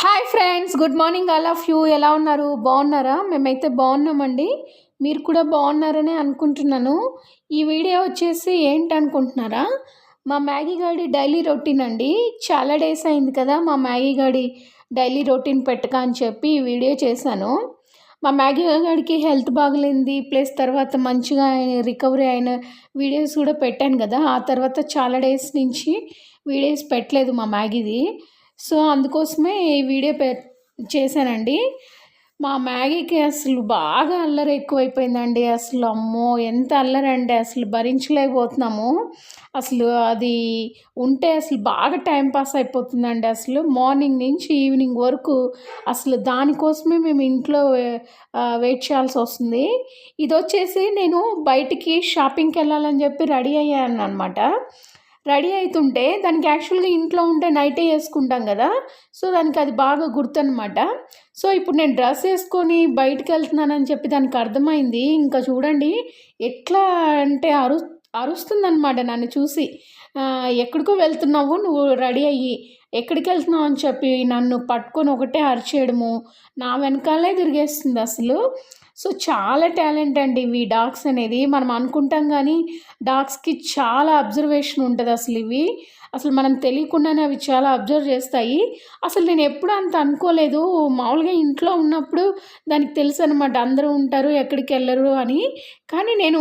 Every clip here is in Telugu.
Hi friends good morning all of you ఎలా ఉన్నారు? బాగున్నారా? మేమైతే బాగున్నామండి. మీరు కూడా బాగున్నారని అనుకుంటున్నాను. ఈ వీడియో వచ్చేసి ఏంటి అనుకుంటున్నారా మా మ్యాగీ గాడి డైలీ రొటీన్ అండి. చాలా డేస్ అయింది కదా మా మ్యాగీ గాడి డైలీ రొటీన్ పెట్టక అని చెప్పి ఈ వీడియో చేశాను. మా మ్యాగీ గాడికి హెల్త్ బాగలేంది ప్లస్ తర్వాత మంచిగా రికవరీ అయిన వీడియోస్ కూడా పెట్టాను కదా. ఆ తర్వాత చాలా డేస్ నుంచి వీడియోస్ పెట్టలేదు మా మ్యాగీది. సో అందుకోసమే ఈ వీడియో పె చేశానండి. మా మ్యాగీకి అసలు బాగా అల్లరి ఎక్కువైపోయిందండి. అసలు అమ్మో ఎంత అల్లరి అసలు భరించలేకపోతున్నాము. అసలు అది ఉంటే అసలు బాగా టైం పాస్ అయిపోతుందండి అసలు. మార్నింగ్ నుంచి ఈవినింగ్ వరకు అసలు దానికోసమే మేము ఇంట్లో వెయిట్ చేయాల్సి వస్తుంది. ఇది వచ్చేసి నేను బయటికి షాపింగ్కి వెళ్ళాలని చెప్పి రెడీ అయ్యాను అనమాట రెడీ అవుతుంటే దానికి యాక్చువల్గా ఇంట్లో ఉంటే నైటే వేసుకుంటాం కదా. సో దానికి అది బాగా గుర్తనమాట సో ఇప్పుడు నేను డ్రెస్ వేసుకొని బయటికి వెళ్తున్నానని చెప్పి దానికి అర్థమైంది. ఇంకా చూడండి ఎట్లా అంటే అరు అరుస్తుందన్నమాట నన్ను చూసి. ఎక్కడికో వెళ్తున్నావు నువ్వు రెడీ అయ్యి. ఎక్కడికి వెళ్తున్నావు అని చెప్పి నన్ను పట్టుకొని ఒకటే అరిచేయడము నా వెనకాలే తిరిగేస్తుంది అసలు. సో చాలా టాలెంట్ అండి ఇవి డాగ్స్ అనేది. మనం అనుకుంటాం కానీ డాగ్స్కి చాలా అబ్జర్వేషన్ ఉంటుంది అసలు ఇవి. అసలు మనం తెలియకుండానే అవి చాలా అబ్జర్వ్ చేస్తాయి. అసలు నేను ఎప్పుడు అంత అనుకోలేదు. మామూలుగా ఇంట్లో ఉన్నప్పుడు దానికి తెలుసు అనమాట అందరూ ఉంటారు ఎక్కడికి వెళ్ళరు అని. కానీ నేను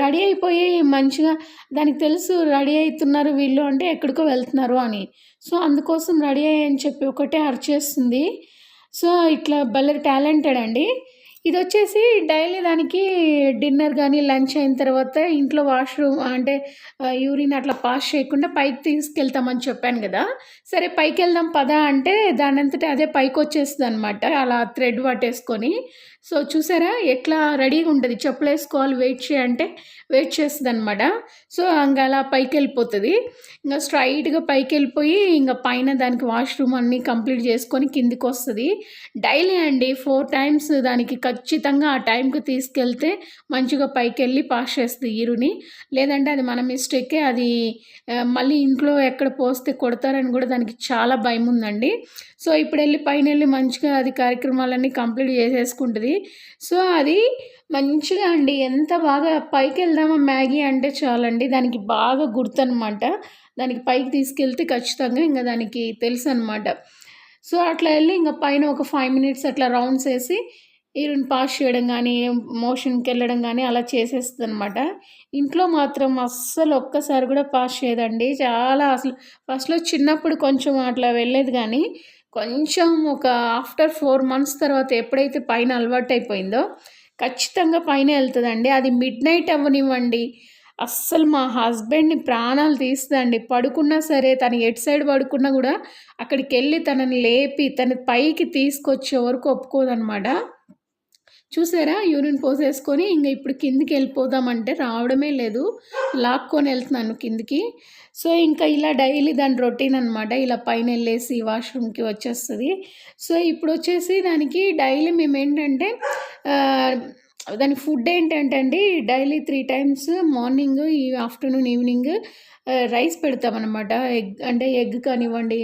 రెడీ అయిపోయి మంచిగా దానికి తెలుసు రెడీ అవుతున్నారు వీళ్ళు అంటే ఎక్కడికో వెళ్తున్నారు అని. సో అందుకోసం రెడీ అయ్యని చెప్పి ఒకటే అరిచేస్తుంది. సో ఇట్లా భలే టాలెంటెడ్ అండి. ఇది వచ్చేసి డైలీ దానికి డిన్నర్ కానీ లంచ్ అయిన తర్వాత ఇంట్లో వాష్రూమ్ అంటే యూరిన్ అట్లా పాస్ చేయకుండా పైకి తీసుకెళ్తామని చెప్పాను కదా. సరే పైకి వెళ్దాం పదా అంటే దాని అదే పైకి వచ్చేస్తుంది అనమాట అలా థ్రెడ్ పట్టేసుకొని సో చూసారా? ఎట్లా రెడీగా ఉంటుంది? చెప్పులు వేసుకోవాలి వెయిట్ చేయంటే వెయిట్ చేస్తుంది అనమాట సో ఇంకా అలా పైకి వెళ్ళిపోతుంది ఇంకా స్ట్రైట్గా పైకి వెళ్ళిపోయి ఇంకా పైన దానికి వాష్రూమ్ అన్నీ కంప్లీట్ చేసుకొని కిందికి వస్తుంది డైలీ అండి ఫోర్ టైమ్స్ దానికి ఖచ్చితంగా ఆ టైంకి తీసుకెళ్తే మంచిగా పైకి వెళ్ళి పాస్ చేస్తుంది ఈరుని. లేదంటే అది మన మిస్టేకే అది మళ్ళీ ఇంట్లో ఎక్కడ పోస్తే కొడతారని కూడా దానికి చాలా భయం ఉందండి సో ఇప్పుడు వెళ్ళి పైన వెళ్ళి మంచిగా అది కార్యక్రమాలన్నీ కంప్లీట్ చేసేసుకుంటుంది. సో అది మంచిగా అండి. ఎంత బాగా పైకి వెళ్దామా మ్యాగీ అంటే చాలండి. దానికి బాగా గుర్తనమాట దానికి పైకి తీసుకెళ్తే ఖచ్చితంగా ఇంకా దానికి తెలుసు అనమాట సో అట్లా వెళ్ళి ఇంకా పైన ఒక ఫైవ్ మినిట్స్ అట్లా రౌండ్స్ వేసి యూరిన్ పాస్ చేయడం కానీ మోషన్కి వెళ్ళడం కానీ అలా చేసేస్తుంది అనమాట ఇంట్లో మాత్రం అస్సలు ఒక్కసారి కూడా పాస్ చేయదండి. చాలా అసలు ఫస్ట్లో చిన్నప్పుడు కొంచెం అట్లా వెళ్ళేది కానీ కొంచెం ఒక ఆఫ్టర్ ఫోర్ మంత్స్ తర్వాత ఎప్పుడైతే పైన అలవాటు అయిపోయిందో ఖచ్చితంగా పైన వెళ్తుందండి. అది మిడ్ నైట్ అవ్వనివ్వండి. అస్సలు మా హస్బెండ్ని ప్రాణాలు తీస్తుందండి. పడుకున్నా సరే తను ఎటు సైడ్ పడుకున్నా కూడా అక్కడికి వెళ్ళి తనని లేపి తన పైకి తీసుకొచ్చే వరకు ఒప్పుకోదనమాట చూసారా? యూరిన్ పోసేసుకొని ఇంక ఇప్పుడు కిందికి వెళ్ళిపోదామంటే రావడమే లేదు. లాక్కొని వెళ్తున్నాను కిందికి. సో ఇంకా ఇలా డైలీ దాని రొటీన్ అనమాట ఇలా పైన వెళ్ళేసి వాష్రూమ్కి వచ్చేస్తుంది. సో ఇప్పుడు వచ్చేసి దానికి డైలీ మేము ఏంటంటే దాని ఫుడ్ ఏంటంటే అండి డైలీ త్రీ టైమ్స్ మార్నింగ్ ఈ ఆఫ్టర్నూన్ ఈవినింగ్ రైస్ పెడతామన్నమాట. ఎగ్ అంటే ఎగ్ కానివ్వండి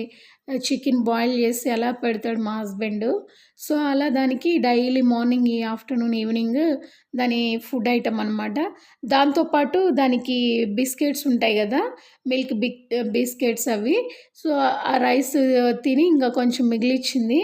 చికెన్ బాయిల్ చేసి అలా పెడతాడు మా హస్బెండ్. సో అలా దానికి డైలీ మార్నింగ్ ఈ ఆఫ్టర్నూన్ ఈవినింగ్ దాని ఫుడ్ ఐటమ్ అనమాట దాంతోపాటు దానికి బిస్కెట్స్ ఉంటాయి కదా మిల్క్ బిక్ బిస్కెట్స్ అవి. సో ఆ రైస్ తిని ఇంకా కొంచెం మిగిలిచ్చింది.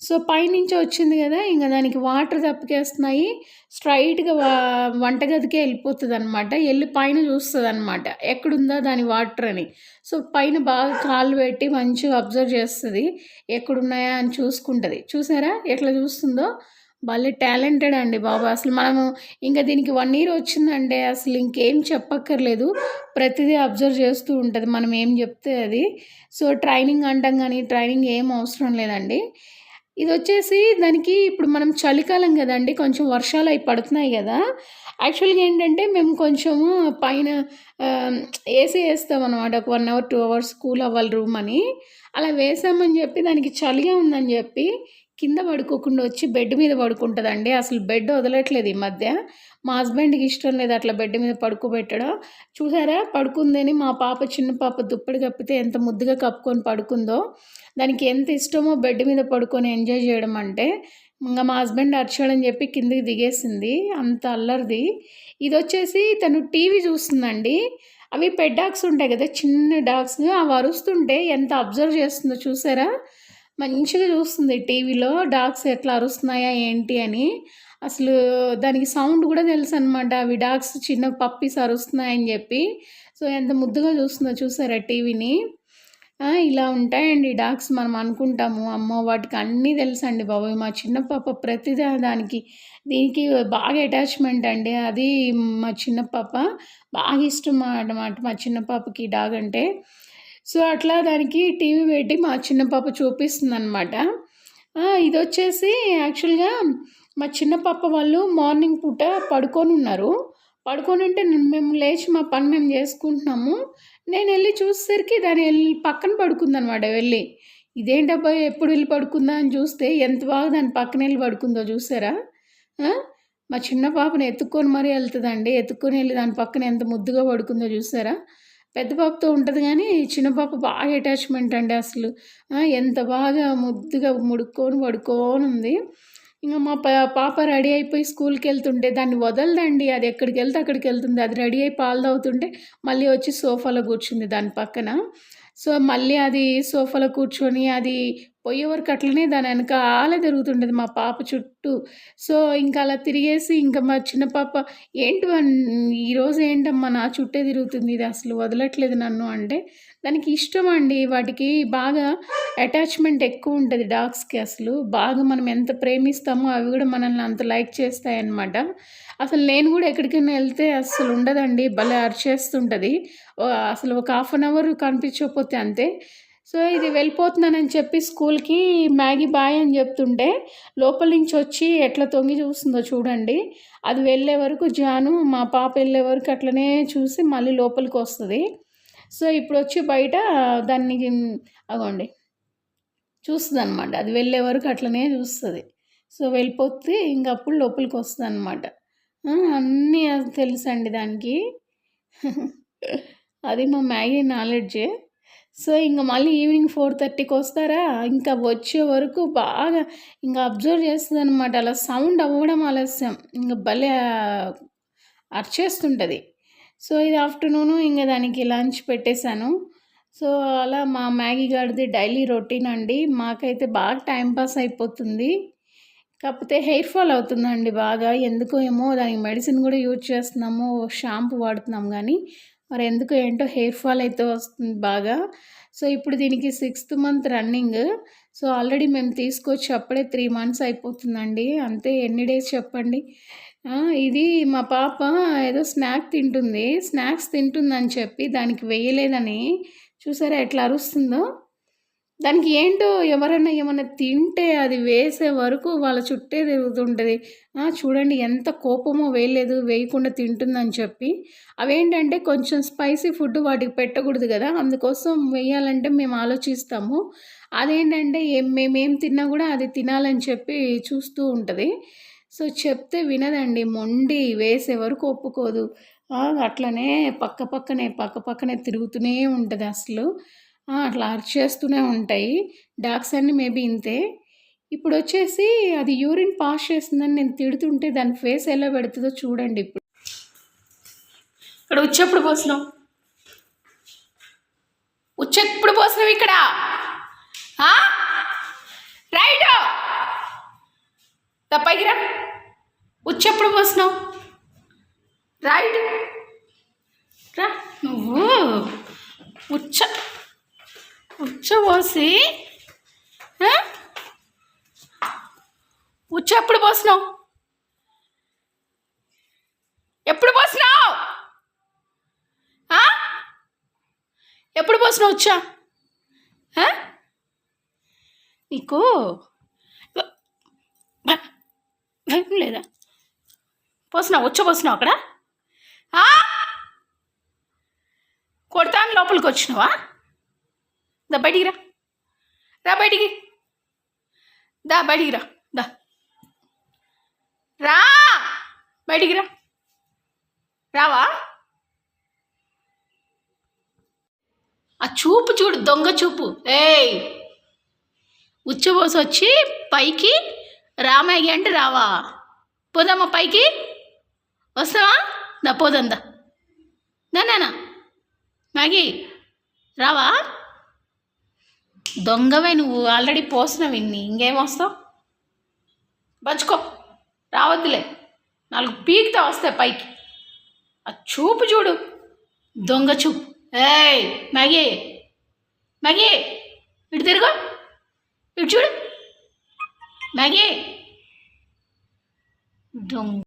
సో పైనుంచి వచ్చింది కదా ఇంకా దానికి వాటర్ తప్పికేస్తున్నాయి. స్ట్రైట్గా వా వంటగదికే వెళ్ళిపోతుంది అనమాట వెళ్ళి పైన చూస్తుంది అనమాట ఎక్కడుందా దాని వాటర్ అని. సో పైన బాగా కాళ్ళు పెట్టి మంచిగా అబ్జర్వ్ చేస్తుంది. ఎక్కడున్నాయా అని చూసుకుంటుంది. చూసారా? ఎట్లా చూస్తుందో? భలే టాలెంటెడ్ అండి బాబు. అసలు మనము ఇంకా దీనికి వన్ ఇయర్ వచ్చిందంటే అసలు ఇంకేం చెప్పక్కర్లేదు. ప్రతిదీ అబ్జర్వ్ చేస్తూ ఉంటుంది. మనం ఏం చెప్తే అది. సో ట్రైనింగ్ అంటాం కానీ ట్రైనింగ్ ఏం అవసరం లేదండి. ఇది వచ్చేసి దానికి ఇప్పుడు మనం చలికాలం కదండి కొంచెం వర్షాలు అవి పడుతున్నాయి కదా. యాక్చువల్గా ఏంటంటే మేము కొంచెము పైన ఏసీ వేస్తాం అనమాట ఒక one hour two hours cool అవ్వాలి రూమ్ అని. అలా వేసామని చెప్పి దానికి చలిగా ఉందని చెప్పి కింద పడుకోకుండా వచ్చి బెడ్ మీద పడుకుంటుందండి. అసలు బెడ్ వదలట్లేదు ఈ మధ్య. మా హస్బెండ్కి ఇష్టం లేదు అట్లా బెడ్ మీద పడుకోబెట్టడం. చూసారా? పడుకుందని మా పాప చిన్న పాప దుప్పటి కప్పితే ఎంత ముద్దుగా కప్పుకొని పడుకుందో. దానికి ఎంత ఇష్టమో బెడ్ మీద పడుకొని ఎంజాయ్ చేయడం అంటే ఇంకా మా హస్బెండ్ అరిచాడని చెప్పి కిందకి దిగేసింది. అంత అల్లరిది. ఇది వచ్చేసి తను టీవీ చూస్తుందండి. అవి పెడ్ డాగ్స్ ఉంటాయి కదా చిన్న డాగ్స్. అవి అరుస్తుంటే ఎంత అబ్జర్వ్ చేస్తుందో చూసారా? మంచిగా చూస్తుంది టీవీలో డాగ్స్ ఎట్లా అరుస్తున్నాయా ఏంటి అని. అసలు దానికి సౌండ్ కూడా తెలుసు అనమాట అవి డాగ్స్ చిన్న పప్పీస్ అరుస్తున్నాయని చెప్పి. సో ఎంత ముద్దుగా చూస్తుందో చూసారా టీవీని? ఇలా ఉంటాయండి డాగ్స్ మనం అనుకుంటాము. అమ్మో వాటికి అన్నీ తెలుసండి బాబోయ్. మా చిన్న పాప ప్రతిదా దానికి దీనికి బాగా అటాచ్మెంట్ అండి. అది మా చిన్న పాప బాగా ఇష్టం అన్నమాట మా చిన్న పాపకి డాగ్ అంటే. సో అట్లా దానికి టీవీ పెట్టి మా చిన్న పాప చూపిస్తుంది అనమాట ఇది వచ్చేసి యాక్చువల్గా మా చిన్న పాప వాళ్ళు మార్నింగ్ పూట పడుకొని ఉన్నారు. పడుకొని ఉంటే మేము లేచి మా పని మేము చేసుకుంటున్నాము. నేను వెళ్ళి చూసేసరికి దాని వెళ్ళి పక్కన పడుకుందనమాట వెళ్ళి. ఇదేంటబ్బా ఎప్పుడు వెళ్ళి పడుకుందా అని చూస్తే ఎంత బాగా దాని పక్కన వెళ్ళి పడుకుందో చూసారా? మా చిన్న పాపని ఎత్తుక్కొని మరీ వెళ్తుందండి. ఎత్తుక్కొని వెళ్ళి దాని పక్కన ఎంత ముద్దుగా పడుకుందో చూసారా? పెద్ద పాపతో ఉంటుంది కానీ చిన్న పాప బాగా అటాచ్మెంట్ అండి అసలు. ఎంత బాగా ముద్దుగా ముడుక్కొని పడుకొని ఉంది. ఇంకా మా పాప రెడీ అయిపోయి స్కూల్కి వెళ్తుంటే దాన్ని వదలదండి. అది ఎక్కడికి వెళ్తే అక్కడికి వెళ్తుంది. అది రెడీ అయి పాలు తాగుతుంటే మళ్ళీ వచ్చి సోఫాలో కూర్చుంది దాని పక్కన. సో మళ్ళీ అది సోఫాలో కూర్చొని అది పోయే వరకు అట్లనే దాని వెనకాల తిరుగుతుంటుంది మా పాప చుట్టూ. సో ఇంకా అలా తిరిగేసి ఇంకా మా చిన్న పాప ఏంటి ఈరోజు ఏంటమ్మా నా చుట్టే తిరుగుతుంది ఇది అసలు వదలట్లేదు నన్ను అంటే దానికి ఇష్టం అండి. వాటికి బాగా అటాచ్మెంట్ ఎక్కువ ఉంటుంది డాగ్స్కి అసలు. బాగా మనం ఎంత ప్రేమిస్తామో అవి కూడా మనల్ని అంత లైక్ చేస్తాయన్నమాట. అసలు నేను కూడా ఎక్కడికైనా వెళ్తే అసలు ఉండదండి. భలే అరిచేస్తుంటుంది. అసలు ఒక హాఫ్ అన్ అవర్ కనిపించకపోతే అంతే. సో ఇది వెళ్ళిపోతున్నానని చెప్పి స్కూల్కి మ్యాగీ బాయ్ అని చెప్తుంటే లోపల నుంచి వచ్చి ఎట్లా తొంగి చూస్తుందో చూడండి. అది వెళ్ళే వరకు జాను మా పాప వెళ్ళే వరకు అట్లనే చూసి మళ్ళీ లోపలికి వస్తుంది. సో ఇప్పుడు వచ్చి బయట దాన్ని అగోండి చూస్తుంది అనమాట అది వెళ్ళే వరకు అట్లనే చూస్తుంది. సో వెళ్ళిపోతే ఇంక అప్పుడు లోపలికి వస్తుంది అనమాట అన్నీ అది తెలుసండి దానికి. అది మా మ్యాగీ నాలెడ్జే. సో ఇంకా మళ్ళీ ఈవినింగ్ ఫోర్ థర్టీకి వస్తారా? ఇంకా వచ్చే వరకు బాగా ఇంకా అబ్జర్వ్ చేస్తుంది అనమాట అలా సౌండ్ అవ్వడం ఆలస్యం. ఇంకా భలే అర్చేస్తుంటుంది. సో ఇది ఆఫ్టర్నూను ఇంకా దానికి లంచ్ పెట్టేశాను. సో అలా మా మ్యాగీ గారిది డైలీ రొటీన్ అండి. మాకైతే బాగా టైంపాస్ అయిపోతుంది. కాకపోతే హెయిర్ ఫాల్ అవుతుందండి బాగా. ఎందుకో ఏమో దానికి మెడిసిన్ కూడా యూజ్ చేస్తున్నాము షాంపూ వాడుతున్నాం కానీ. మరి ఎందుకు ఏంటో హెయిర్ ఫాల్ అయితే వస్తుంది బాగా. సో ఇప్పుడు దీనికి sixth month running. So already మేము తీసుకొచ్చి అప్పుడే త్రీ మంత్స్ అయిపోతుందండి. అంతే ఎన్ని డేస్ చెప్పండి? ఇది మా పాప ఏదో స్నాక్ తింటుంది. స్నాక్స్ తింటుందని చెప్పి దానికి వేయలేదని. చూసారా ఎట్లా అరుస్తుందో? దానికి ఏంటో ఎవరైనా ఏమైనా తింటే అది వేసే వరకు వాళ్ళ చుట్టే తిరుగుతుంటుంది. చూడండి ఎంత కోపమో వేయలేదు వేయకుండా తింటుందని చెప్పి. అవేంటంటే కొంచెం స్పైసీ ఫుడ్ వాటికి పెట్టకూడదు కదా అందుకోసం వేయాలంటే మేము ఆలోచిస్తాము. అదేంటంటే ఏం మేమేం తిన్నా కూడా అది తినాలని చెప్పి చూస్తూ ఉంటుంది. సో చెప్తే వినదండి మొండి వేసే వరకు ఒప్పుకోదు. అట్లనే పక్క పక్కనే పక్క పక్కనే తిరుగుతూనే ఉంటుంది అసలు. అట్లా అరిచేస్తూనే ఉంటాయి. డాగ్స్ అన్నీ మేబీ ఇంతే. ఇప్పుడు వచ్చేసి అది యూరిన్ పాస్ చేస్తుందని నేను తిడుతుంటే దాని ఫేస్ ఎలా పెడుతుందో చూడండి ఇప్పుడు. ఇక్కడ వచ్చేప్పుడు పోసినావు? వచ్చేప్పుడు పోసినావు ఇక్కడ? రైట్. తప్పైకి రా. వచ్చేప్పుడు పోసినావు? రైట్. రా నువ్వు. ఉచ్చ ఉచ్చబోసి ఉచ్చ ఎప్పుడు పోసినావు? ఎప్పుడు పోసినావు? ఎప్పుడు పోసినావు ఉచ్చా? నీకు భయం లేదా? పోసినావు వచ్చ పోసినావు అక్కడ? కొడతాను లోపలికి వచ్చినావా? దా బయటికి రా. రా బయటికి. దా బయటికి రా. దా. రా. బయటికి రా. రావా? ఆ చూపు చూడు దొంగ చూపు. ఏయ్. ఉచ్చబోసి వచ్చి పైకి రామయ్య అంటే రావా. పోదామా పైకి. వస్తావా? దా పోదందా నానా మ్యాగీ. రావా? దొంగవే నువ్వు ఆల్రెడీ పోసినావు ఇన్ని. ఇంకేం వస్తావు? బచ్చుకో రావద్దులే. నాలుగు పీకితే వస్తాయి పైకి. ఆ చూపు చూడు. దొంగ చూపు. ఏయ్ మ్యాగీ మ్యాగీ ఇటు తిరుగు. ఇటు చూడు. మ్యాగీ దొంగ.